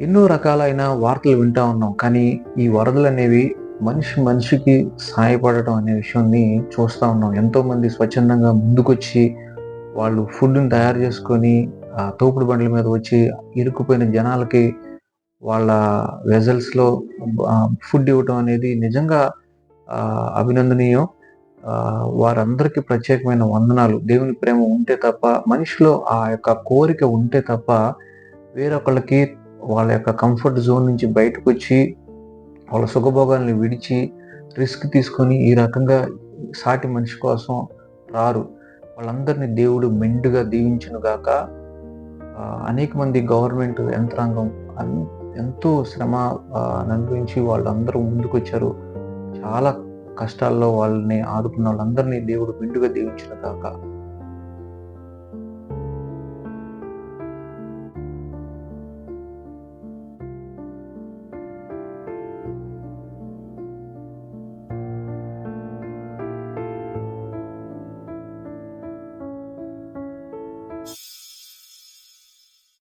ఎన్నో రకాలైన వార్తలు వింటా ఉన్నాం కానీ ఈ వరదలు అనేవి మనిషి మనిషికి సహాయపడటం అనే విషయాన్ని చూస్తూ ఉన్నాం. ఎంతోమంది స్వచ్ఛందంగా ముందుకొచ్చి వాళ్ళు ఫుడ్ని తయారు చేసుకొని ఆ తోపుడు బండ్ల మీద వచ్చి ఇరుక్కుపోయిన జనాలకి వాళ్ళ వెజల్స్లో ఫుడ్ ఇవ్వటం అనేది నిజంగా అభినందనీయం. వారందరికీ ప్రత్యేకమైన వందనాలు. దేవుని ప్రేమ ఉంటే తప్ప మనిషిలో ఆ యొక్క కోరిక ఉంటే తప్ప వేరొకళ్ళకి వాళ్ళ యొక్క కంఫర్ట్ జోన్ నుంచి బయటకు వచ్చి వాళ్ళ సుఖభోగాల్ని విడిచి రిస్క్ తీసుకొని ఈ రకంగా సాటి మనిషి కోసం రారు. వాళ్ళందరినీ దేవుడు మెండుగా దీవించును గాక. అనేక మంది గవర్నమెంట్ యంత్రాంగం ఎంతో శ్రమ అనుభవించి వాళ్ళందరూ ముందుకొచ్చారు. చాలా కష్టాల్లో వాళ్ళని ఆదుకున్న వాళ్ళందరినీ దేవుడు మెండుగా దీవించును గాక.